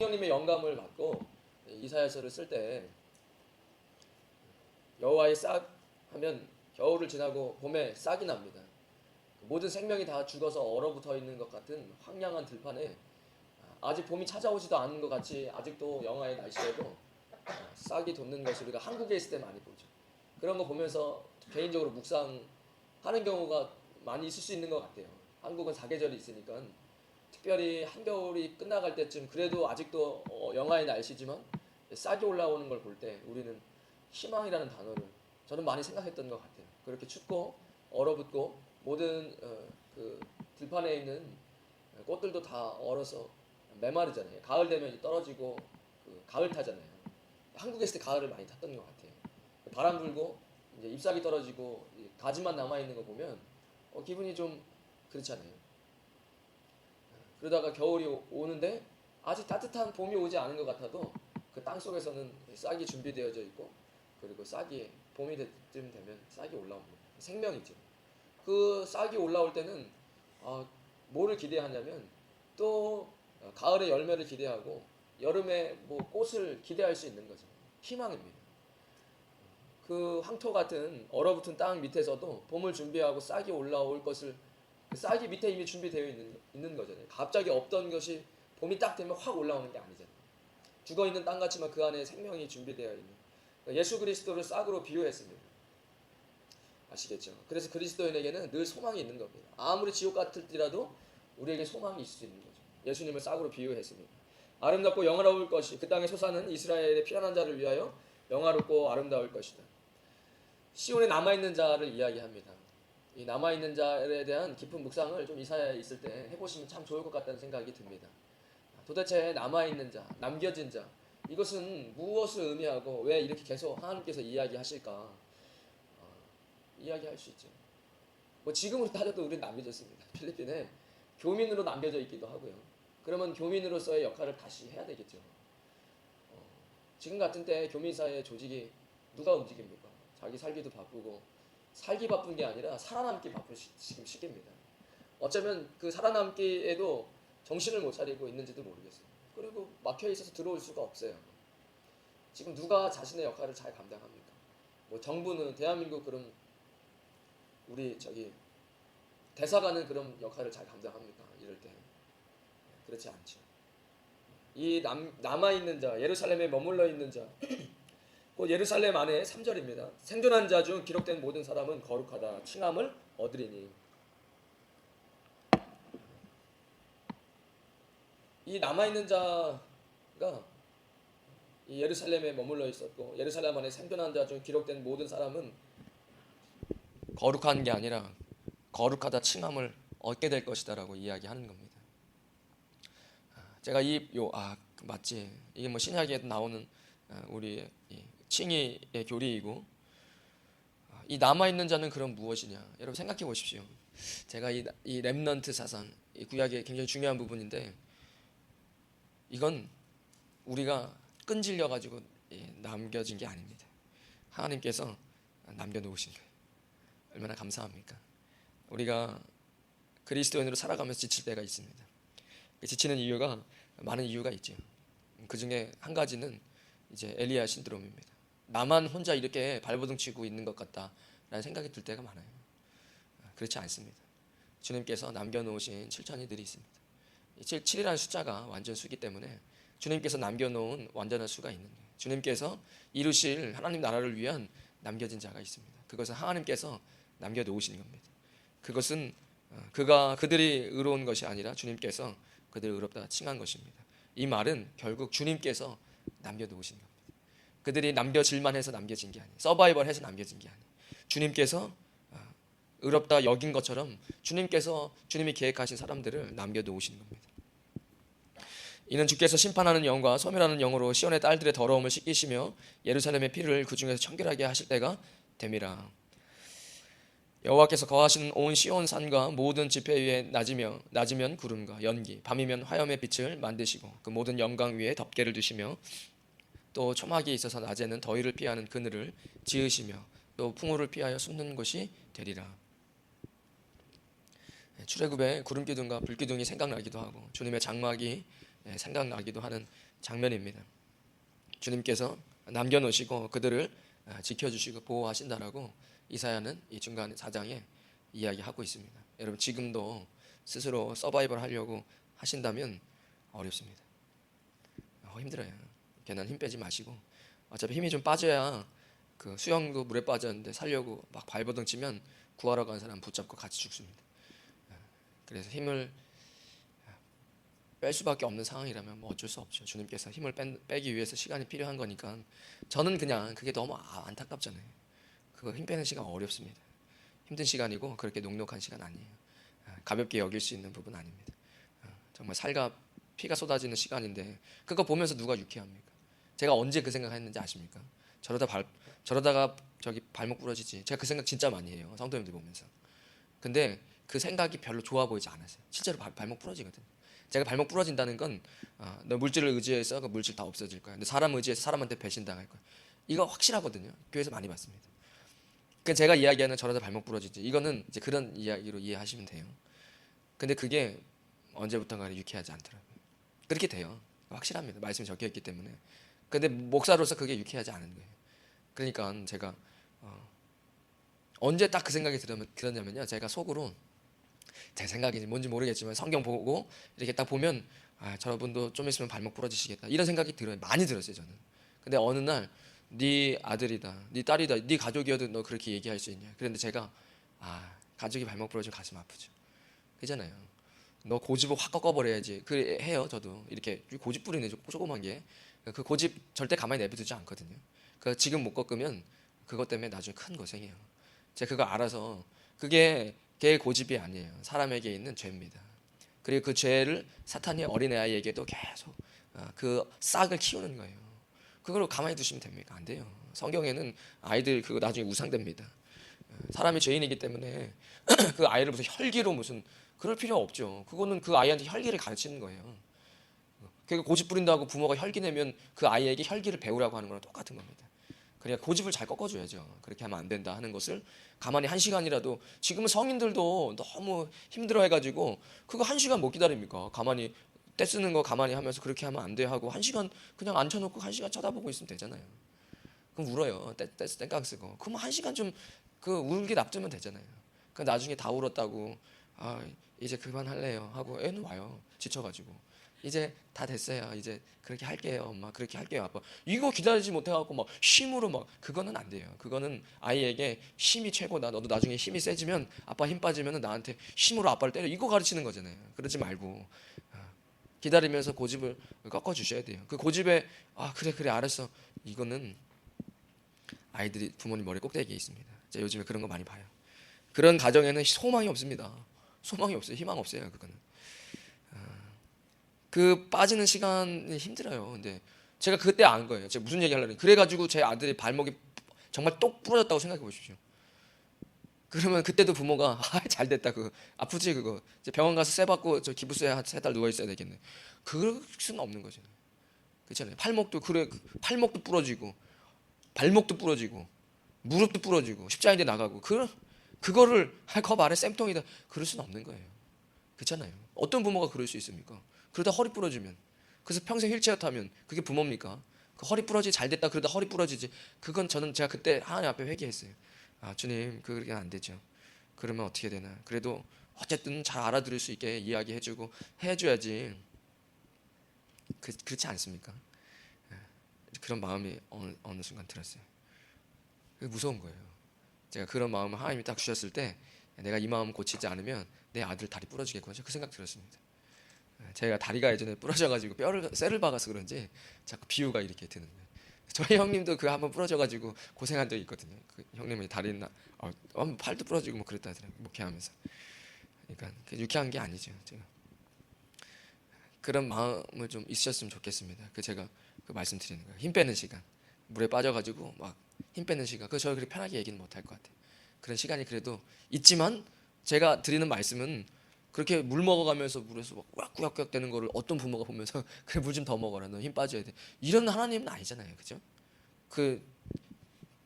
성령님의 영감을 받고 이사야서를 쓸 때 여호와의 싹 하면 겨울을 지나고 봄에 싹이 납니다. 모든 생명이 다 죽어서 얼어붙어 있는 것 같은 황량한 들판에 아직 봄이 찾아오지도 않은 것 같이 아직도 영하의 날씨에도 싹이 돋는 것을 우리가 한국에 있을 때 많이 보죠. 그런 거 보면서 개인적으로 묵상하는 경우가 많이 있을 수 있는 것 같아요. 한국은 사계절이 있으니까 특별히 한겨울이 끝나갈 때쯤 그래도 아직도 어, 영하의 날씨지만 싹이 올라오는 걸 볼 때 우리는 희망이라는 단어를 저는 많이 생각했던 것 같아요. 그렇게 춥고 얼어붙고 모든 어, 그 들판에 있는 꽃들도 다 얼어서 메마르잖아요. 가을 되면 떨어지고 그 가을 타잖아요. 한국에 있을 때 가을을 많이 탔던 것 같아요. 바람 불고 이제 잎사귀 떨어지고 이 가지만 남아 있는 거 보면 어, 기분이 좀 그렇잖아요. 그러다가 겨울이 오- 오는데 아직 따뜻한 봄이 오지 않은 것 같아도 그 땅 속에서는 싹이 준비되어져 있고 그리고 싹이 봄이 쯤 되면 싹이 올라옵니다. 생명이죠. 그 싹이 올라올 때는 아, 뭐를 기대하냐면 또 어, 가을에 열매를 기대하고 여름에 뭐 꽃을 기대할 수 있는 거죠. 희망입니다. 그 황토 같은 얼어붙은 땅 밑에서도 봄을 준비하고 싹이 올라올 것을 그 싹이 밑에 이미 준비되어 있는, 있는 거잖아요. 갑자기 없던 것이 봄이 딱 되면 확 올라오는 게 아니잖아요. 죽어 있는 땅 같지만 그 안에 생명이 준비되어 있는 예수 그리스도를 싹으로 비유했습니다. 아시겠죠? 그래서 그리스도인에게는 늘 소망이 있는 겁니다. 아무리 지옥 같을지라도 우리에게 소망이 있을 수 있는 거죠. 예수님을 싹으로 비유했습니다. 아름답고 영화로울 것이 그 땅에 솟아는 이스라엘의 피난한 자를 위하여 영화롭고 아름다울 것이다. 시온에 남아 있는 자를 이야기합니다. 이 남아 있는 자에 대한 깊은 묵상을 좀 이사야에 있을 때 해보시면 참 좋을 것 같다는 생각이 듭니다. 도대체 남아 있는 자, 남겨진 자 이것은 무엇을 의미하고 왜 이렇게 계속 하나님께서 이야기하실까? 어, 이야기할 수 있죠. 뭐 지금으로 따져도 우리는 남겨졌습니다. 필리핀에 교민으로 남겨져 있기도 하고요. 그러면 교민으로서의 역할을 다시 해야 되겠죠. 어, 지금 같은 때 교민사회 조직이 누가 움직입니까? 자기 살기도 바쁘고 살기 바쁜 게 아니라 살아남기 바쁜 시, 지금 시기입니다. 어쩌면 그 살아남기에도 정신을 못 차리고 있는지도 모르겠어요. 그리고 막혀 있어서 들어올 수가 없어요. 지금 누가 자신의 역할을 잘 감당합니까? 뭐 정부는 대한민국 그럼 우리 저기 대사관은 그런 역할을 잘 감당합니까? 이럴 때 그렇지 않죠. 이 남, 남아 있는 자, 예루살렘에 머물러 있는 자, 곧 예루살렘 안에 3절입니다. 생존한 자 중 기록된 모든 사람은 거룩하다 칭함을 얻으리니 이 남아 있는 자가 이 예루살렘에 머물러 있었고 예루살렘 안에 생존한 자 중 기록된 모든 사람은 거룩한 게 아니라 거룩하다 칭함을 얻게 될 것이다라고 이야기하는 겁니다. 아, 제가 이요아 맞지 이게 뭐 신약에 나오는 아, 우리 이 칭의의 교리이고 아, 이 남아 있는 자는 그럼 무엇이냐 여러분 생각해 보십시오. 제가 이, 이 렘넌트 사상 이 구약의 굉장히 중요한 부분인데 이건 우리가 끈질려 가지고 남겨진 게 아닙니다. 하나님께서 남겨 놓으신 거예요. 얼마나 감사합니까? 우리가 그리스도인으로 살아가면서 지칠 때가 있습니다. 그 지치는 이유가 많은 이유가 있죠. 그 중에 한 가지는 이제 엘리야 신드롬입니다. 나만 혼자 이렇게 발버둥 치고 있는 것 같다라는 생각이 들 때가 많아요. 그렇지 않습니다. 주님께서 남겨놓으신 실천이 들이 있습니다. 7, 7이라는 숫자가 완전 수기 때문에 주님께서 남겨놓은 완전한 수가 있는 거예요. 주님께서 이루실 하나님 나라를 위한 남겨진 자가 있습니다. 그것은 하나님께서 남겨놓으신 겁니다. 그것은 어, 그가 그들이 의로운 것이 아니라 주님께서 그들을 의롭다 칭한 것입니다. 이 말은 결국 주님께서 남겨놓으신 겁니다. 그들이 남겨질만 해서 남겨진 게 아니에요. 서바이벌해서 남겨진 게 아니에요. 주님께서 어, 의롭다 여긴 것처럼 주님께서 주님이 계획하신 사람들을 남겨놓으신 겁니다. 이는 주께서 심판하는 영과 소멸하는 영으로 시온의 딸들의 더러움을 씻기시며 예루살렘의 피를 그 중에서 청결하게 하실 때가 됨이라. 여호와께서 거하시는 온 시온 산과 모든 지폐 위에 낮이며 낮이면 구름과 연기, 밤이면 화염의 빛을 만드시고 그 모든 영광 위에 덮개를 두시며 또 초막이 있어서 낮에는 더위를 피하는 그늘을 지으시며 또 풍우를 피하여 숨는 곳이 되리라. 출애굽의 구름 기둥과 불 기둥이 생각나기도 하고 주님의 장막이 생각나기도 하는 장면입니다. 주님께서 남겨놓으시고 그들을 아, 지켜주시고 보호하신다라고 이사야는 이 중간 4장에 이야기하고 있습니다. 여러분 지금도 스스로 서바이벌 하려고 하신다면 어렵습니다. 어, 힘들어요. 괜한 힘 빼지 마시고 어차피 힘이 좀 빠져야 그 수영도 물에 빠졌는데 살려고 막 발버둥 치면 구하러 간 사람 붙잡고 같이 죽습니다. 어, 그래서 힘을 뺄 수밖에 없는 상황이라면 뭐 어쩔 수 없죠. 주님께서 힘을 뺀, 빼기 위해서 시간이 필요한 거니까 저는 그냥 그게 너무 아- 안타깝잖아요. 그거 힘 빼는 시간 어렵습니다. 힘든 시간이고 그렇게 녹록한 시간 아니에요. 아, 가볍게 여길 수 있는 부분 아닙니다. 아, 정말 살과 피가 쏟아지는 시간인데 그거 보면서 누가 유쾌합니까? 제가 언제 그 생각했는지 아십니까? 저러다 발 저러다가 저기 발목 부러지지. 제가 그 생각 진짜 많이 해요. 성도님들 보면서. 근데 그 생각이 별로 좋아 보이지 않았어요. 실제로 발, 발목 부러지거든. 제가 발목 부러진다는 건 어, 너 물질을 의지해서 그 물질 다 없어질 거야. 근데 사람 의지해서 사람한테 배신당할 거야. 이거 확실하거든요. 교회에서 많이 봤습니다. 그 제가 이야기하는 저러다 발목 부러지지. 이거는 이제 그런 이야기로 이해하시면 돼요. 근데 그게 언제부턴가 유쾌하지 않더라고요. 그렇게 돼요. 확실합니다. 말씀이 적혀 있기 때문에. 근데 목사로서 그게 유쾌하지 않은 거예요. 그러니까 제가 어, 언제 딱 그 생각이 들었, 들었냐면요. 제가 속으로 제 생각이 뭔지 모르겠지만 성경 보고 이렇게 딱 보면 아, 저분도 좀 있으면 발목 부러지시겠다 이런 생각이 들어요. 많이 들었어요 저는. 근데 어느 날 네 아들이다, 네 딸이다, 네 가족이어도 너 그렇게 얘기할 수 있냐? 그런데 제가 아 가족이 발목 부러지면 가슴 아프죠. 그잖아요. 너 고집을 확 꺾어버려야지. 그래 해요 저도 이렇게 고집 부리네 조그만 게. 그 고집 절대 가만히 내버두지 않거든요. 그 지금 못 꺾으면 그것 때문에 나중에 큰 고생해요. 제가 그거 알아서 그게 걔의 고집이 아니에요. 사람에게 있는 죄입니다. 그리고 그 죄를 사탄이 어린아이에게도 계속 어, 그 싹을 키우는 거예요. 그걸 가만히 두시면 됩니까? 안 돼요. 성경에는 아이들 그거 나중에 우상됩니다. 어, 사람이 죄인이기 때문에 그 아이를 무슨 혈기로 무슨 그럴 필요 없죠. 그거는 그 아이한테 혈기를 가르치는 거예요. 그 고집 부린다고 부모가 혈기 내면 그 아이에게 혈기를 배우라고 하는 거랑 똑같은 겁니다. 그러니까 고집을 잘 꺾어줘야죠. 그렇게 하면 안 된다 하는 것을 가만히 한 시간이라도 지금은 성인들도 너무 힘들어해가지고 그거 한 시간 못 기다립니까? 가만히 떼 쓰는 거 가만히 하면서 그렇게 하면 안 돼 하고 한 시간 그냥 앉혀놓고 한 시간 쳐다보고 있으면 되잖아요. 그럼 울어요. 떼, 떼, 땡깡 쓰고. 그럼 한 시간 좀 그 울게 납두면 되잖아요. 그 나중에 다 울었다고 아 이제 그만할래요 하고 애는 와요. 지쳐가지고. 이제 다 됐어요. 이제 그렇게 할게요, 엄마. 그렇게 할게요, 아빠. 이거 기다리지 못해갖고 막 힘으로 막 그거는 안 돼요. 그거는 아이에게 힘이 최고다. 너도 나중에 힘이 세지면 아빠 힘 빠지면은 나한테 힘으로 아빠를 때려. 이거 가르치는 거잖아요. 그러지 말고 아, 기다리면서 고집을 꺾어 주셔야 돼요. 그 고집에 아 그래 그래 알았어. 이거는 아이들이 부모님 머리 꼭대기에 있습니다. 요즘에 그런 거 많이 봐요. 그런 가정에는 소망이 없습니다. 소망이 없어요. 희망 없어요. 그거는. 그 빠지는 시간이 힘들어요. 근데 제가 그때 안 거예요. 제가 무슨 얘기 하려고 그래 가지고 제 아들이 발목이 정말 똑 부러졌다고 생각해 보십시오. 그러면 그때도 부모가 아, 잘 됐다 그거 아프지 그거 이제 병원 가서 쇠 받고 저 기부스에 한세달 누워 있어야 되겠네. 그럴 수는 없는 거죠. 그렇잖아요. 팔목도 그래 팔목도 부러지고 발목도 부러지고 무릎도 부러지고 십자인대 나가고 그 그거를 겁 아래 쌤통이다 그럴 수는 없는 거예요. 그렇잖아요. 어떤 부모가 그럴 수 있습니까? 그러다 허리 부러지면 그래서 평생 휠체어 타면 그게 부모입니까? 그 허리 부러지 잘 됐다 그러다 허리 부러지지 그건 저는 제가 그때 하나님 앞에 회개했어요. 아 주님 그게 안 되죠. 그러면 어떻게 되나? 그래도 어쨌든 잘 알아들을 수 있게 이야기해주고 해줘야지. 그, 그렇지 않습니까? 예. 그런 마음이 어느, 어느 순간 들었어요. 무서운 거예요. 제가 그런 마음을 하나님이 딱 주셨을 때 내가 이 마음 고치지 않으면 내 아들 다리 부러지겠구나 그 생각 들었습니다. 제가 다리가 예전에 부러져가지고 뼈를 쇠를 박아서 그런지 자꾸 비유가 이렇게 드는 거예요. 저희 형님도 그 한번 부러져가지고 고생한 적이 있거든요. 그 형님이 다리는 어, 어, 팔도 부러지고 뭐 그랬다 하더라고요. 목회하면서. 그러니까 그 유쾌한 게 아니죠. 제가 그런 마음을 좀 있으셨으면 좋겠습니다. 그 제가 그 말씀드리는 거예요. 힘 빼는 시간. 물에 빠져가지고 막 힘 빼는 시간. 그 저희 그렇게 편하게 얘기는 못 할 것 같아요. 그런 시간이 그래도 있지만 제가 드리는 말씀은 그렇게 물 먹어가면서 물에서 막 꾸역꾸역 되는 거를 어떤 부모가 보면서 그래 물 좀 더 먹어라 너 힘 빠져야 돼 이런 하나님은 아니잖아요 그죠 그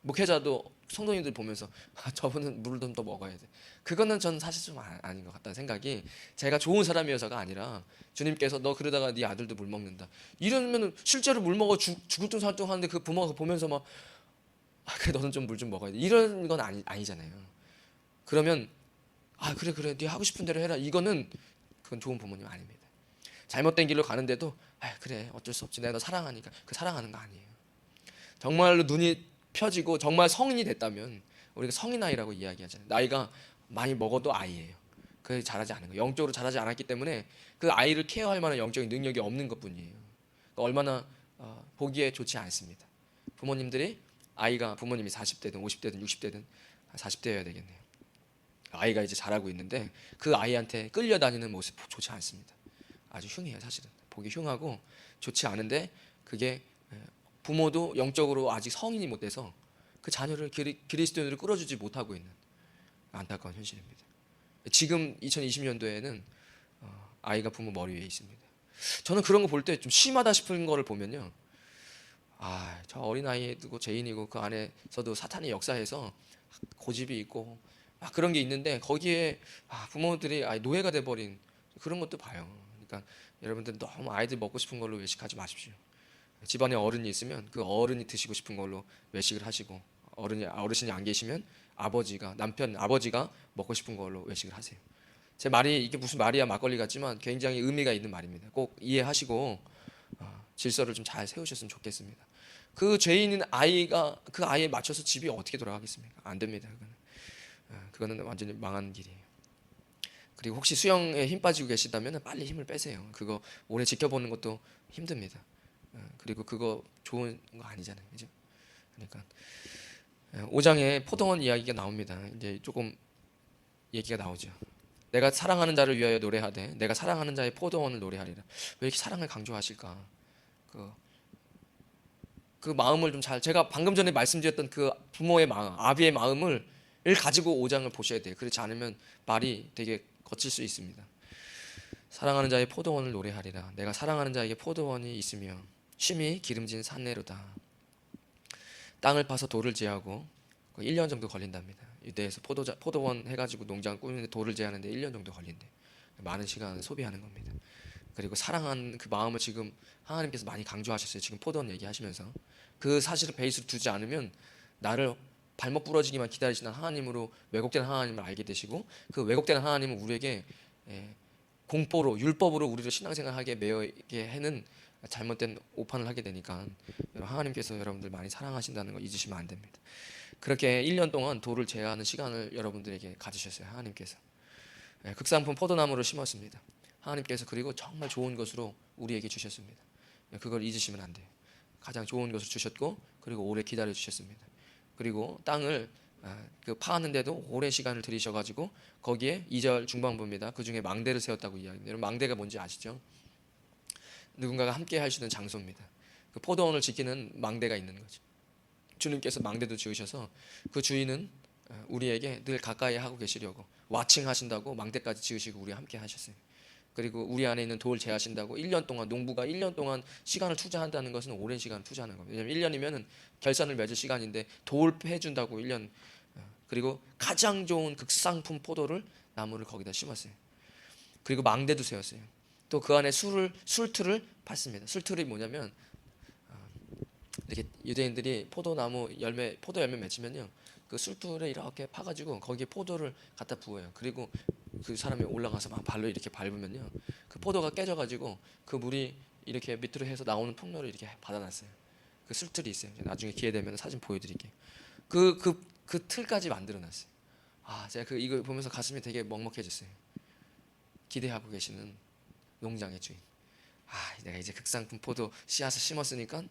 목회자도 성도님들 보면서 아, 저분은 물을 좀 더 먹어야 돼. 그거는 전 사실 좀 아, 아닌 것 같다는 생각이 제가 좋은 사람이어서가 아니라 주님께서 너 그러다가 네 아들도 물 먹는다. 이러면은 실제로 물 먹어 죽, 죽을 둥 살둥 하는데 그 부모가 보면서 막 아, 그래 너는 좀 물좀 먹어야 돼. 이런 건 아니 아니잖아요. 그러면 아 그래 그래 네 하고 싶은 대로 해라. 이거는 그건 좋은 부모님 아닙니다. 잘못된 길로 가는데도 아 그래 어쩔 수 없지 내가 너 사랑하니까 그 사랑하는 거 아니에요. 정말로 눈이 펴지고 정말 성인이 됐다면 우리가 성인 아이라고 이야기하잖아요. 나이가 많이 먹어도 아이예요. 그 자라지 않은 거. 영적으로 자라지 않았기 때문에 그 아이를 케어할 만한 영적인 능력이 없는 것뿐이에요. 그러니까 얼마나 어, 보기에 좋지 않습니다. 부모님들이 아이가 부모님이 40대든 50대든 60대든 40대여야 되겠네요. 아이가 이제 자라고 있는데 그 아이한테 끌려다니는 모습 좋지 않습니다. 아주 흉해요, 사실은. 보기 흉하고 좋지 않은데 그게 예, 부모도 영적으로 아직 성인이 못 돼서 그 자녀를 그리, 그리스도인으로 끌어주지 못하고 있는 안타까운 현실입니다. 지금 2020년도에는 어, 아이가 부모 머리 위에 있습니다. 저는 그런 거 볼 때 좀 심하다 싶은 거를 보면요. 아, 저 어린 아이고 죄인이고 그 안에서도 사탄이 역사해서 고집이 있고 막 그런 게 있는데 거기에 아, 부모들이 아예 노예가 돼 버린 그런 것도 봐요. 그러니까 여러분들 너무 아이들 먹고 싶은 걸로 외식하지 마십시오. 집안에 어른이 있으면 그 어른이 드시고 싶은 걸로 외식을 하시고 어른이 어르신이 안 계시면 아버지가 남편 아버지가 먹고 싶은 걸로 외식을 하세요. 제 말이 이게 무슨 말이야 막걸리 같지만 굉장히 의미가 있는 말입니다. 꼭 이해하시고 어, 질서를 좀 잘 세우셨으면 좋겠습니다. 그 죄인인 아이가 그 아이에 맞춰서 집이 어떻게 돌아가겠습니까? 안 됩니다. 어, 그거는 완전히 망한 길이에요. 그리고 혹시 수영에 힘 빠지고 계시다면 빨리 힘을 빼세요. 그거 오래 지켜보는 것도 힘듭니다. 어, 그리고 그거 좋은 거 아니잖아요. 그죠? 그러니까 5장에 포도원 이야기가 나옵니다. 이제 조금 얘기가 나오죠. 내가 사랑하는 자를 위하여 노래하되 내가 사랑하는 자의 포도원을 노래하리라. 왜 이렇게 사랑을 강조하실까? 그, 그 마음을 좀 잘 제가 방금 전에 말씀드렸던 그 부모의 마음, 아비의 마음을 을 가지고 5장을 보셔야 돼요. 그렇지 않으면 말이 되게 거칠 수 있습니다. 사랑하는 자의 포도원을 노래하리라. 내가 사랑하는 자에게 포도원이 있으며 쉼이 기름진 산내로다. 땅을 파서 돌을 제하고 1년 정도 걸린답니다. 유대에서 포도자, 포도원 해가지고 농장 꾸미는데 돌을 제하는데 1년 정도 걸린대. 많은 시간을 소비하는 겁니다. 그리고 사랑한 그 마음을 지금 하나님께서 많이 강조하셨어요. 지금 포도원 얘기하시면서 그 사실을 베이스로 두지 않으면 나를 발목 부러지기만 기다리시는 하나님으로 왜곡된 하나님을 알게 되시고 그 왜곡된 하나님은 우리에게 예, 공포로 율법으로 우리를 신앙생활하게 매여게 해는 잘못된 오판을 하게 되니까 하나님께서 여러분들 많이 사랑하신다는 거 잊으시면 안 됩니다. 그렇게 1년 동안 돌을 제하는 시간을 여러분들에게 가지셨어요. 하나님께서 예, 극상품 포도나무를 심었습니다. 하나님께서 그리고 정말 좋은 것으로 우리에게 주셨습니다. 예, 그걸 잊으시면 안 돼요. 가장 좋은 것을 주셨고 그리고 오래 기다려 주셨습니다. 그리고 땅을 아, 그 파았는데도 오랜 시간을 들이셔가지고 거기에 2절 중반부입니다. 그 중에 망대를 세웠다고 이야기합니다. 여러분 망대가 뭔지 아시죠? 누군가가 함께 하시는 장소입니다. 그 포도원을 지키는 망대가 있는 거죠. 주님께서 망대도 지으셔서 그 주인은 아, 우리에게 늘 가까이 하고 계시려고 와칭하신다고 망대까지 지으시고 우리 함께 하셨어요. 그리고 우리 안에 있는 돌 제하신다고 1년 동안 농부가 1년 동안 시간을 투자한다는 것은 오랜 시간을 투자하는 겁니다. 왜냐하면 1년이면은 결산을 맺을 시간인데 돌 해 준다고 1년 어, 그리고 가장 좋은 극상품 포도를 나무를 거기다 심었어요. 그리고 망대도 세웠어요. 또 그 안에 술을 술틀을 팠습니다. 술틀이 뭐냐면 어, 이렇게 유대인들이 포도나무 열매 포도 열매 맺으면요 그 술틀에 이렇게 파가지고 거기에 포도를 갖다 부어요. 그리고 그 사람이 올라가서 막 발로 이렇게 밟으면요 그 포도가 깨져 가지고 그 물이 이렇게 밑으로 해서 나오는 통로를 이렇게 받아놨어요. 그 술틀이 있어요. 나중에 기회 되면 사진 보여드릴게요. 그 그 그 틀까지 만들어놨어요. 아 제가 그 이거 보면서 가슴이 되게 먹먹해졌어요. 기대하고 계시는 농장의 주인. 아 내가 이제 극상품 포도 씨앗을 심었으니까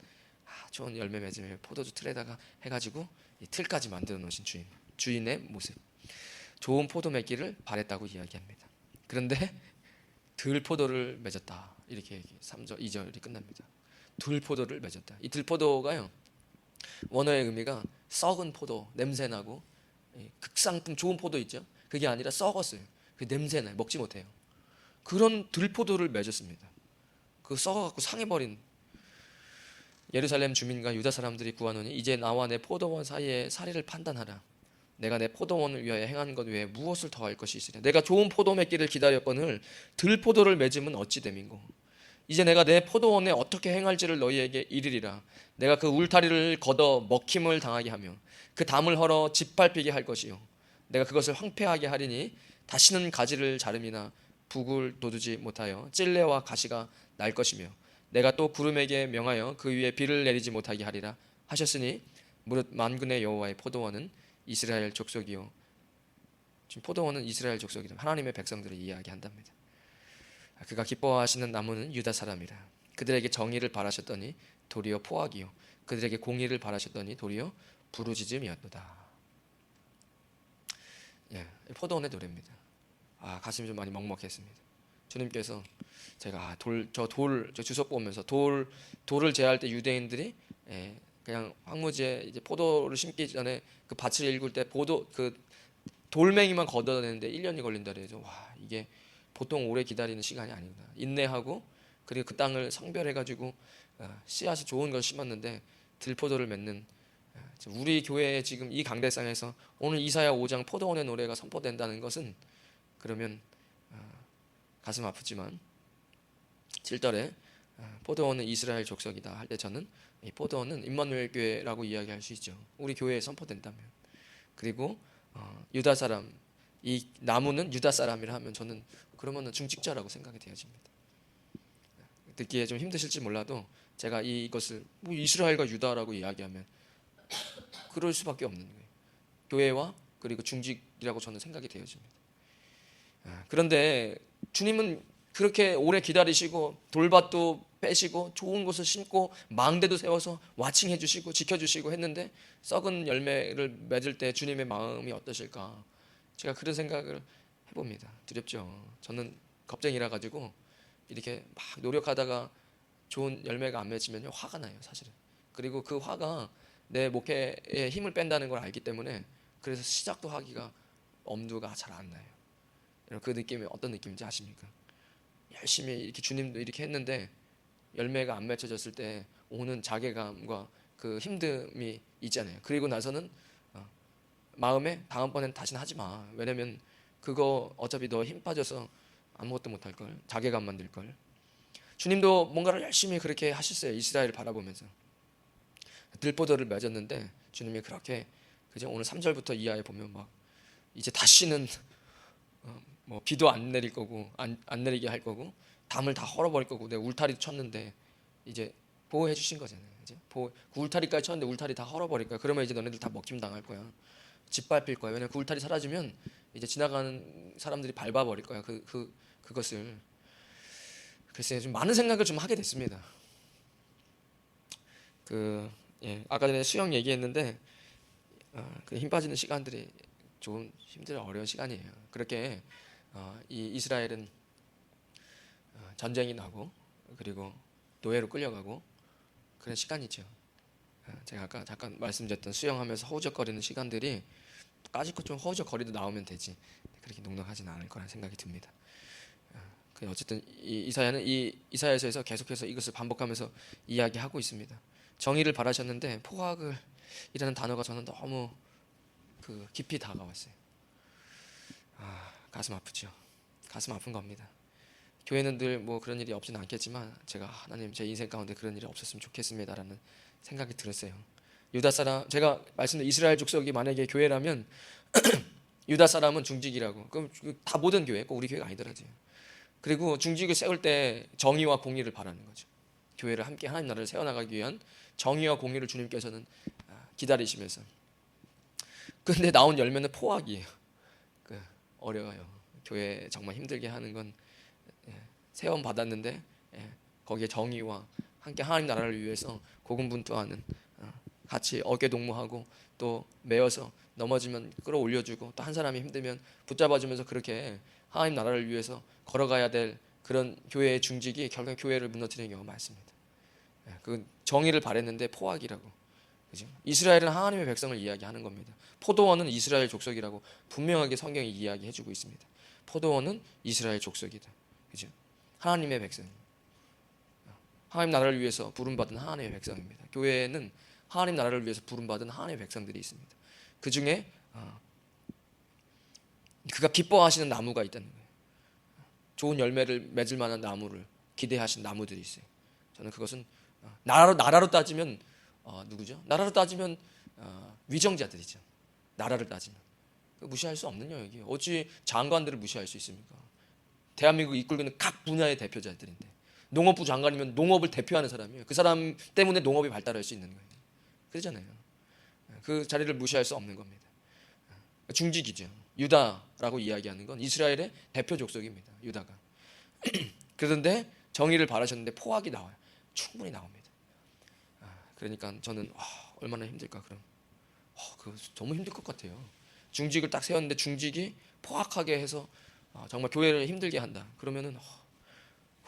아, 좋은 열매 맺으면 포도주 틀에다가 해가지고 이 틀까지 만들어 놓으신 주인. 주인의 모습. 좋은 포도 맺기를 바랬다고 이야기합니다. 그런데 들 포도를 맺었다. 이렇게 3절, 2절이 끝납니다. 들 포도를 맺었다. 이 들 포도가요. 원어의 의미가 썩은 포도, 냄새 나고 극상품 좋은 포도 있죠. 그게 아니라 썩었어요. 그 냄새 나요. 먹지 못해요. 그런 들포도를 맺었습니다. 그 썩어갖고 상해버린 예루살렘 주민과 유다 사람들이 구하노니 이제 나와 내 포도원 사이에 사리를 판단하라. 내가 내 포도원을 위하여 행한 것 외에 무엇을 더할 것이 있으랴. 내가 좋은 포도 맺기를 기다렸거늘 들 포도를 맺으면 어찌 됨인고. 이제 내가 내 포도원에 어떻게 행할지를 너희에게 이르리라. 내가 그 울타리를 걷어 먹힘을 당하게 하며 그 담을 헐어 짓밟히게 할 것이요. 내가 그것을 황폐하게 하리니 다시는 가지를 자름이나 북을 돋우지 못하여 찔레와 가시가 날 것이며 내가 또 구름에게 명하여 그 위에 비를 내리지 못하게 하리라 하셨으니 무릇 만군의 여호와의 포도원은 이스라엘 족속이요 지금 포도원은 이스라엘 족속이라 하나님의 백성들을 이야기한답니다. 그가 기뻐하시는 나무는 유다 사람이라 그들에게 정의를 바라셨더니 도리어 포악이요 그들에게 공의를 바라셨더니 도리어 부르짖음이었도다. 예, 포도원의 노래입니다. 아 가슴이 좀 많이 먹먹했습니다. 주님께서 제가 돌 저 돌 저 주석 보면서 돌 돌을 제할 때 유대인들이 예, 그냥 황무지에 이제 포도를 심기 전에 그 밭을 일굴 때 포도 그 돌멩이만 걷어내는데 1년이 걸린다 그래서 와 이게 보통 오래 기다리는 시간이 아니다. 인내하고 그리고 그 땅을 성별해 가지고 어, 씨앗이 좋은 걸 심었는데 들포도를 맺는 어, 우리 교회에 지금 이 강대상에서 오늘 이사야 5장 포도원의 노래가 선포된다는 것은 그러면 어, 가슴 아프지만 7절에 어, 포도원은 이스라엘 족속이다 할 때 저는 이 포도원은 임마누엘 교회라고 이야기할 수 있죠. 우리 교회에 선포된다면 그리고 어, 유다 사람 이 나무는 유다 사람이라 하면 저는 그러면은 중직자라고 생각이 되어집니다. 듣기에 좀 힘드실지 몰라도 제가 이- 이것을 뭐 이스라엘과 유다라고 이야기하면 그럴 수밖에 없는 거예요. 교회와 그리고 중직이라고 저는 생각이 되어집니다. 아, 그런데 주님은 그렇게 오래 기다리시고 돌밭도 빼시고 좋은 곳을 심고 망대도 세워서 와칭해 주시고 지켜 주시고 했는데 썩은 열매를 맺을 때 주님의 마음이 어떠실까? 제가 그런 생각을 해 봅니다. 두렵죠. 저는 겁쟁이라 가지고 이렇게 막 노력하다가 좋은 열매가 안 맺으면 화가 나요, 사실은. 그리고 그 화가 내 목회에 힘을 뺀다는 걸 알기 때문에 그래서 시작도 하기가 엄두가 잘 안 나요. 그 느낌이 어떤 느낌인지 아십니까? 열심히 이렇게 주님도 이렇게 했는데 열매가 안 맺혀졌을 때 오는 자괴감과 그 힘듦이 있잖아요. 그리고 나서는 어, 마음에 다음번엔 다시는 하지 마. 왜냐면 그거 어차피 너 힘 빠져서 아무것도 못 할 걸. 자괴감 만 들 걸. 주님도 뭔가를 열심히 그렇게 하셨어요. 이스라엘을 바라보면서. 들포도를 맺었는데 주님이 그렇게 그죠? 오늘 3절부터 이하에 보면 막 이제 다시는 어, 뭐 비도 안 내릴 거고 안, 안 내리게 할 거고 담을 다 헐어버릴 거고 내 울타리도 쳤는데 이제 보호해 주신 거잖아요. 이제 보호, 그 울타리까지 쳤는데 울타리 다 헐어버릴 거야. 그러면 이제 너네들 다 먹힘 당할 거야. 짓밟힐 거야. 왜냐면 그 울타리 사라지면 이제 지나가는 사람들이 밟아버릴 거야. 그, 그 그것을 글쎄 좀 많은 생각을 좀 하게 됐습니다. 그 예, 아까 전에 수영 얘기했는데 어, 그힘 빠지는 시간들이 좋은 힘든 어려운 시간이에요. 그렇게 어, 이 이스라엘은 어, 전쟁이 나고 그리고 노예로 끌려가고 그런 시간이죠. 어, 제가 아까 잠깐 말씀드렸던 수영하면서 허우적거리는 시간들이 까짓거 좀 허우적거리도 나오면 되지 그렇게 넉넉하지는 않을 거라는 생각이 듭니다. 어, 그 어쨌든 이 이사야는 이 이사야서에서 계속해서 이것을 반복하면서 이야기하고 있습니다. 정의를 바라셨는데 포악을 이라는 단어가 저는 너무 그 깊이 다가왔어요. 아 가슴 아프죠. 가슴 아픈 겁니다. 교회는 늘 뭐 그런 일이 없지는 않겠지만 제가 하나님 제 인생 가운데 그런 일이 없었으면 좋겠습니다라는 생각이 들었어요. 유다 사람 제가 말씀드린 이스라엘 족속이 만약에 교회라면 유다 사람은 중직이라고 그럼 다 모든 교회 꼭 우리 교회가 아니더라고요. 그리고 중직을 세울 때 정의와 공의를 바라는 거죠. 교회를 함께 하나님 나라를 세워나가기 위한 정의와 공의를 주님께서는 아, 기다리시면서 근데 나온 열매는 포악이에요. 그 어려워요. 교회 정말 힘들게 하는 건 예, 세원 받았는데 예, 거기에 정의와 함께 하나님 나라를 위해서 고군분투하는 어, 같이 어깨 동무하고 또 매어서 넘어지면 끌어올려주고 또 한 사람이 힘들면 붙잡아주면서 그렇게 하나님 나라를 위해서 걸어가야 될 그런 교회의 중직이 결국 교회를 무너뜨리는 경우가 많습니다. 예, 그 정의를 바랬는데 포악이라고. 그죠? 이스라엘은 하나님의 백성을 이야기하는 겁니다. 포도원은 이스라엘 족속이라고 분명하게 성경이 이야기해주고 있습니다. 포도원은 이스라엘 족속이다. 그죠? 하나님의 백성. 하나님 나라를 위해서 부름받은 하나님의 백성입니다. 교회에는 하나님 나라를 위해서 부름받은 하나님의 백성들이 있습니다. 그 중에 어, 그가 기뻐하시는 나무가 있다는 거예요. 좋은 열매를 맺을 만한 나무를 기대하신 나무들이 있어요. 저는 그것은 어, 나라로 나라로 따지면 어, 누구죠? 나라로 따지면 어, 위정자들이죠. 나라를 따지면 그 무시할 수 없는 영역이에요. 어찌 장관들을 무시할 수 있습니까? 대한민국 이끌고는 각 분야의 대표자들인데 농업부 장관이면 농업을 대표하는 사람이에요. 그 사람 때문에 농업이 발달할 수 있는 거예요. 그러잖아요. 그 자리를 무시할 수 없는 겁니다. 중직이죠. 유다라고 이야기하는 건 이스라엘의 대표 족속입니다. 유다가. 그런데 정의를 바라셨는데 포악이 나와요. 충분히 나옵니다. 아, 그러니까 저는 와, 얼마나 힘들까 그럼. 어, 그 너무 힘들 것 같아요. 중직을 딱 세웠는데 중직이 포악하게 해서 아, 정말 교회를 힘들게 한다. 그러면은 어,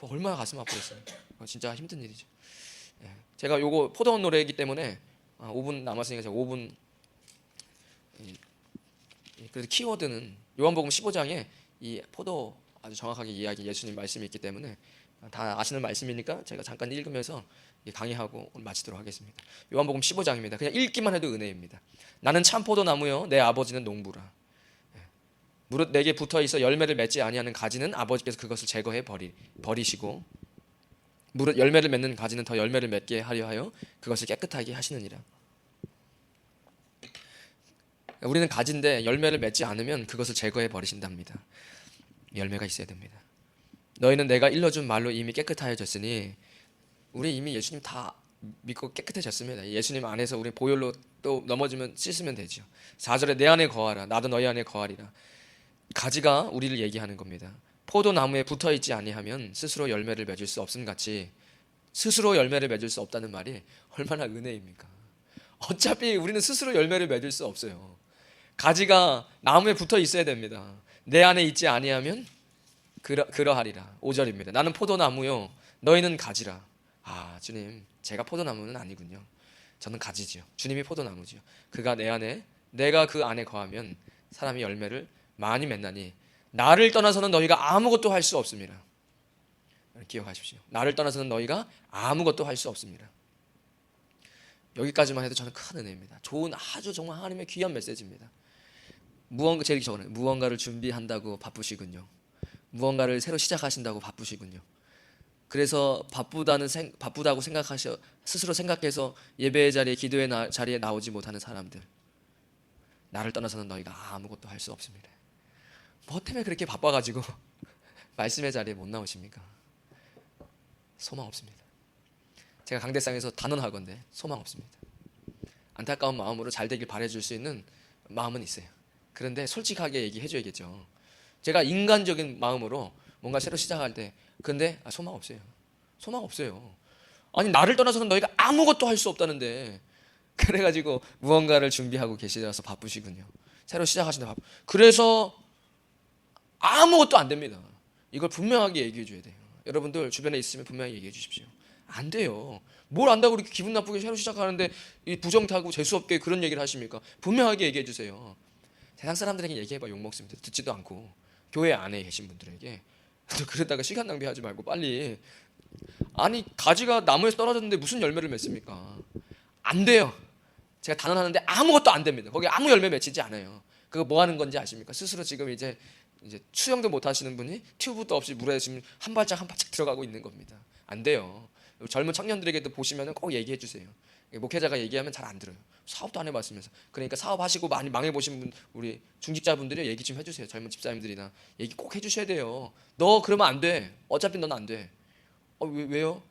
얼마나 가슴 아프겠어요. 어, 진짜 힘든 일이죠. 예. 제가 요거 포도원 노래이기 때문에 아, 5분 남았으니까 제가 5분 이, 이, 그래서 키워드는 요한복음 15장에 이 포도 아주 정확하게 이야기 예수님 말씀이 있기 때문에 다 아시는 말씀이니까 제가 잠깐 읽으면서 강의하고 마치도록 하겠습니다. 요한복음 15장입니다. 그냥 읽기만 해도 은혜입니다. 나는 참 포도나무요 내 아버지는 농부라. 예. 무릇 내게 붙어 있어 열매를 맺지 아니하는 가지는 아버지께서 그것을 제거해 버리 버리시고 무릇 열매를 맺는 가지는 더 열매를 맺게 하려 하여 그것을 깨끗하게 하시느니라. 우리는 가지인데 열매를 맺지 않으면 그것을 제거해 버리신답니다. 열매가 있어야 됩니다. 너희는 내가 일러준 말로 이미 깨끗하여졌으니 우리 이미 예수님 다 믿고 깨끗해졌습니다. 예수님 안에서 우리 보혈로 또 넘어지면 씻으면 되죠. 4절에 내 안에 거하라 나도 너희 안에 거하리라. 가지가 우리를 얘기하는 겁니다. 포도나무에 붙어 있지 아니하면 스스로 열매를 맺을 수 없음 같이 스스로 열매를 맺을 수 없다는 말이 얼마나 은혜입니까? 어차피 우리는 스스로 열매를 맺을 수 없어요. 가지가 나무에 붙어 있어야 됩니다. 내 안에 있지 아니하면 그러, 그러하리라. 5절입니다. 나는 포도나무요. 너희는 가지라. 아, 주님, 제가 포도나무는 아니군요. 저는 가지지요. 주님이 포도나무지요. 그가 내 안에, 내가 그 안에 거하면 사람이 열매를 많이 맺나니 나를 떠나서는 너희가 아무것도 할 수 없습니다. 기억하십시오. 나를 떠나서는 너희가 아무것도 할 수 없습니다. 여기까지만 해도 저는 큰 은혜입니다. 좋은 아주 정말 하나님의 귀한 메시지입니다. 무언가 제일 적어요. 무언가를 준비한다고 바쁘시군요. 무언가를 새로 시작하신다고 바쁘시군요. 그래서 바쁘다는 생, 바쁘다고 생각하셔 스스로 생각해서 예배의 자리에 기도의 나, 자리에 나오지 못하는 사람들 나를 떠나서는 너희가 아무것도 할 수 없습니다. 뭐 때문에 그렇게 바빠가지고 말씀의 자리에 못 나오십니까? 소망 없습니다. 제가 강대상에서 단언하건데 소망 없습니다. 안타까운 마음으로 잘 되길 바래줄 수 있는 마음은 있어요. 그런데 솔직하게 얘기해줘야겠죠. 제가 인간적인 마음으로 뭔가 새로 시작할 때 근데 아, 소망 없어요. 소망 없어요. 아니 나를 떠나서는 너희가 아무것도 할 수 없다는데 그래가지고 무언가를 준비하고 계시라서 바쁘시군요. 새로 시작하신다 바쁘. 그래서 아무것도 안 됩니다. 이걸 분명하게 얘기해 줘야 돼요. 여러분들 주변에 있으면 분명히 얘기해 주십시오. 안 돼요. 뭘 안다고 그렇게 기분 나쁘게 새로 시작하는데 이 부정 타고 재수 없게 그런 얘기를 하십니까? 분명하게 얘기해 주세요. 세상 사람들에게 얘기해봐 욕 먹습니다. 듣지도 않고 교회 안에 계신 분들에게 그러다가 시간 낭비하지 말고 빨리 아니 가지가 나무에서 떨어졌는데 무슨 열매를 맺습니까? 안 돼요. 제가 단언하는데 아무것도 안 됩니다. 거기 아무 열매 맺히지 않아요. 그거 뭐 하는 건지 아십니까? 스스로 지금 이제 이제 수영도 못 하시는 분이 튜브도 없이 물에 지금 한 발짝 한 발짝 들어가고 있는 겁니다. 안 돼요. 젊은 청년들에게도 보시면은 꼭 얘기해 주세요. 목회자가 얘기하면 잘 안 들어요. 사업도 안 해봤으면서. 그러니까 사업하시고 많이 망해 보신 분, 우리 중직자분들이 얘기 좀 해주세요. 젊은 집사님들이나 얘기 꼭 해주셔야 돼요. 너 그러면 안 돼. 어차피 넌 안 돼. 어 왜, 왜요?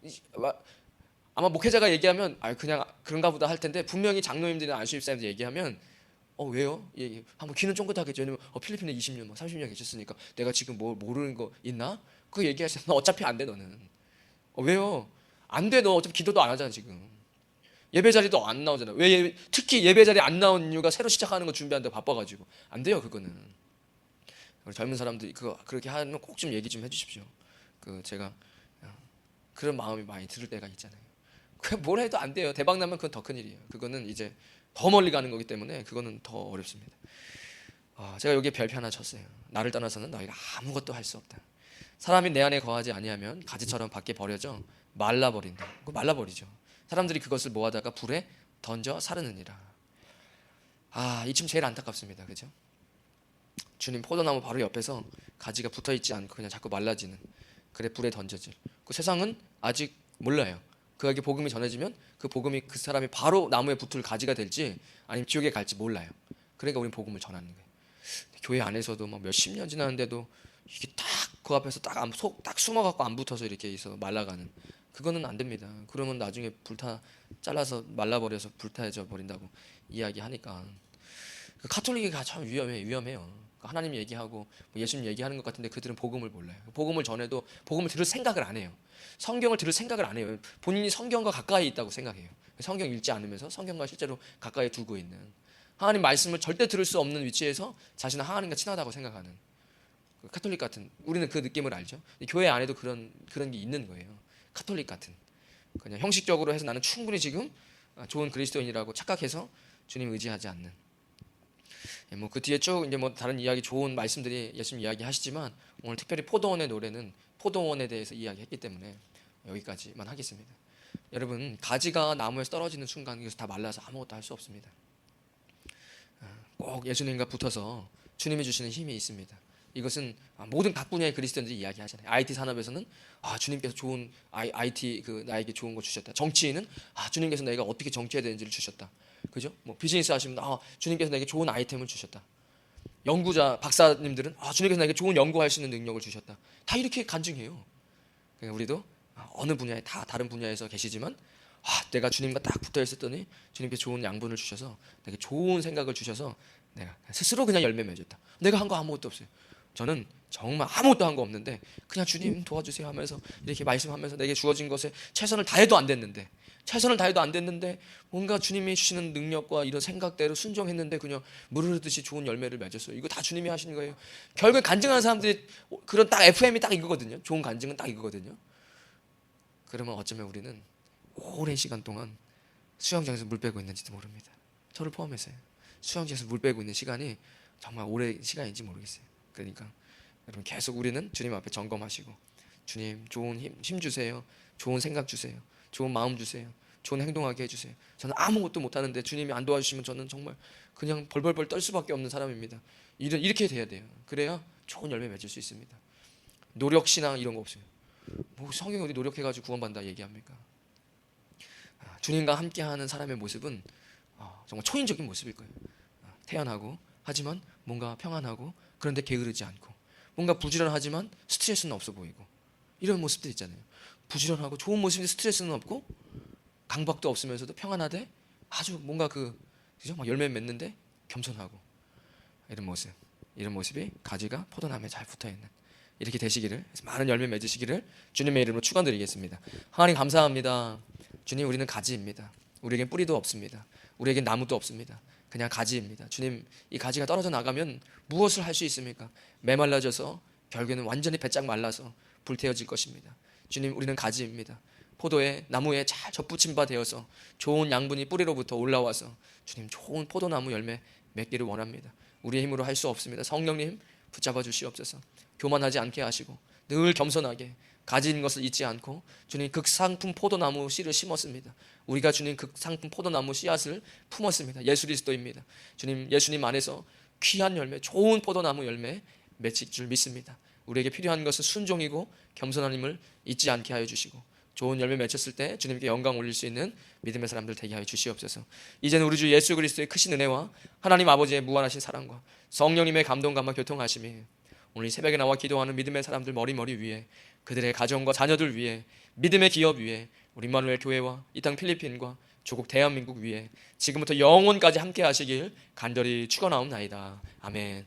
아마 목회자가 얘기하면 아 그냥 그런가 보다 할 텐데 분명히 장로님들이나 안수 집사님들 얘기하면 어 왜요? 예, 한번 귀는 쫑긋하겠죠. 왜냐면 어, 필리핀에 20년, 뭐 30년 계셨으니까 내가 지금 뭐 모르는 거 있나? 그거 얘기하시면 어차피 안 돼 너는. 어, 왜요? 안 돼 너 어차피 기도도 안 하잖아 지금. 예배 자리도 안 나오잖아. 왜 예배, 특히 예배 자리 안 나온 이유가 새로 시작하는 거 준비하는데 바빠가지고 안 돼요 그거는. 우리 젊은 사람들이 그거 그렇게 하면 꼭 좀 얘기 좀 해주십시오. 그 제가 어, 그런 마음이 많이 들을 때가 있잖아요. 그뭘 해도 안 돼요. 대박 나면 그건 더 큰 일이에요. 그거는 이제 더 멀리 가는 거기 때문에 그거는 더 어렵습니다. 어, 제가 여기에 별표 하나 쳤어요. 나를 떠나서는 너희가 아무것도 할 수 없다. 사람이 내 안에 거하지 아니하면 가지처럼 밖에 버려져 말라버린다. 그 말라버리죠. 사람들이 그것을 모아다가 불에 던져 사르느니라. 아, 이쯤 제일 안타깝습니다. 그죠? 주님 포도나무 바로 옆에서 가지가 붙어 있지 않고 그냥 자꾸 말라지는 그래 불에 던져질. 그 세상은 아직 몰라요. 그에게 복음이 전해지면 그 복음이 그 사람이 바로 나무에 붙을 가지가 될지 아니면 지옥에 갈지 몰라요. 그러니까 우리는 복음을 전하는 거예요. 교회 안에서도 막 몇십 년 지났는데도 이게 딱 그 앞에서 딱속딱 숨어 갖고 안 붙어서 이렇게 있어 말라가는 그거는 안 됩니다. 그러면 나중에 불타 잘라서 말라버려서 불타져 버린다고 이야기하니까 그 카톨릭이 참 위험해 위험해요. 그 하나님 얘기하고 뭐 예수님 얘기하는 것 같은데 그들은 복음을 몰라요. 복음을 전해도 복음을 들을 생각을 안 해요. 성경을 들을 생각을 안 해요. 본인이 성경과 가까이 있다고 생각해요. 성경 읽지 않으면서 성경과 실제로 가까이 두고 있는 하나님 말씀을 절대 들을 수 없는 위치에서 자신은 하나님과 친하다고 생각하는 그 카톨릭 같은 우리는 그 느낌을 알죠. 교회 안에도 그런 그런 게 있는 거예요. 카톨릭 같은 그냥 형식적으로 해서 나는 충분히 지금 좋은 그리스도인이라고 착각해서 주님 의지하지 않는. 뭐 그 뒤에 쭉 이제 뭐 다른 이야기 좋은 말씀들이 예수님 이야기하시지만 오늘 특별히 포도원의 노래는 포도원에 대해서 이야기했기 때문에 여기까지만 하겠습니다. 여러분 가지가 나무에서 떨어지는 순간 이것이 다 말라서 아무것도 할 수 없습니다. 꼭 예수님과 붙어서 주님이 주시는 힘이 있습니다. 이것은 모든 각 분야의 그리스도인들이 이야기하잖아요. IT 산업에서는 아 주님께서 좋은 IT 그 나에게 좋은 거 주셨다. 정치인은 아 주님께서 내가 어떻게 정치해야 되는지를 주셨다. 그죠? 뭐 비즈니스 하시면 아 주님께서 내게 좋은 아이템을 주셨다. 연구자 박사님들은 아 주님께서 내게 좋은 연구할 수 있는 능력을 주셨다. 다 이렇게 간증해요. 그러니까 우리도 어느 분야에 다 다른 분야에서 계시지만 아, 내가 주님과 딱 붙어 있었더니 주님께 좋은 양분을 주셔서 내게 좋은 생각을 주셔서 내가 스스로 그냥 열매 맺었다. 내가 한 거 아무것도 없어요. 저는 정말 아무것도 한 거 없는데 그냥 주님 도와주세요 하면서 이렇게 말씀하면서 내게 주어진 것에 최선을 다해도 안 됐는데 최선을 다해도 안 됐는데 뭔가 주님이 주시는 능력과 이런 생각대로 순종했는데 그냥 물 흐르듯이 좋은 열매를 맺었어요. 이거 다 주님이 하시는 거예요. 결국에 간증하는 사람들이 그런 딱 FM이 딱 이거거든요. 좋은 간증은 딱 이거거든요. 그러면 어쩌면 우리는 오랜 시간 동안 수영장에서 물 빼고 있는지도 모릅니다. 저를 포함해서요. 수영장에서 물 빼고 있는 시간이 정말 오랜 시간인지 모르겠어요. 그러니까 여러분 계속 우리는 주님 앞에 점검하시고 주님 좋은 힘, 힘 주세요. 좋은 생각 주세요. 좋은 마음 주세요. 좋은 행동하게 해주세요. 저는 아무것도 못하는데 주님이 안 도와주시면 저는 정말 그냥 벌벌벌 떨 수밖에 없는 사람입니다. 이렇게 돼야 돼요. 그래야 좋은 열매 맺을 수 있습니다. 노력 신앙 이런 거 없어요. 뭐 성경이 어디 노력해가지고 구원받는다 얘기합니까? 아, 주님과 함께하는 사람의 모습은 아, 정말 초인적인 모습일 거예요. 아, 태연하고 하지만 뭔가 평안하고 그런데 게으르지 않고 뭔가 부지런하지만 스트레스는 없어 보이고 이런 모습들 있잖아요. 부지런하고 좋은 모습인데 스트레스는 없고 강박도 없으면서도 평안하되 아주 뭔가 그 그죠? 막 열매 맺는데 겸손하고 이런 모습 이런 모습이 가지가 포도나무에 잘 붙어 있는 이렇게 되시기를 많은 열매 맺으시기를 주님의 이름으로 축원드리겠습니다. 하나님 감사합니다. 주님 우리는 가지입니다. 우리에겐 뿌리도 없습니다. 우리에겐 나무도 없습니다. 그냥 가지입니다. 주님 이 가지가 떨어져 나가면 무엇을 할 수 있습니까? 메말라져서 결국에는 완전히 배짱 말라서 불태워질 것입니다. 주님 우리는 가지입니다. 포도에 나무에 잘 접붙임 바 되어서 좋은 양분이 뿌리로부터 올라와서 주님 좋은 포도나무 열매 맺기를 원합니다. 우리의 힘으로 할 수 없습니다. 성령님 붙잡아 주시옵소서. 교만하지 않게 하시고 늘 겸손하게 가진 것을 잊지 않고 주님 극상품 포도나무 씨를 심었습니다. 우리가 주님 극상품 포도나무 씨앗을 품었습니다. 예수 그리스도입니다. 주님 예수님 안에서 귀한 열매, 좋은 포도나무 열매 맺힐 줄 믿습니다. 우리에게 필요한 것은 순종이고 겸손한 힘을 잊지 않게 하여 주시고 좋은 열매 맺혔을 때 주님께 영광 올릴 수 있는 믿음의 사람들 되게 하여 주시옵소서. 이제는 우리 주 예수 그리스도의 크신 은혜와 하나님 아버지의 무한하신 사랑과 성령님의 감동감과 교통하심이 오늘 새벽에 나와 기도하는 믿음의 사람들 머리머리 위에 그들의 가정과 자녀들 위에 믿음의 기업 위에 우리 마누엘 교회와 이 땅 필리핀과 조국 대한민국 위에 지금부터 영원까지 함께 하시길 간절히 축원하옵나이다. 아멘.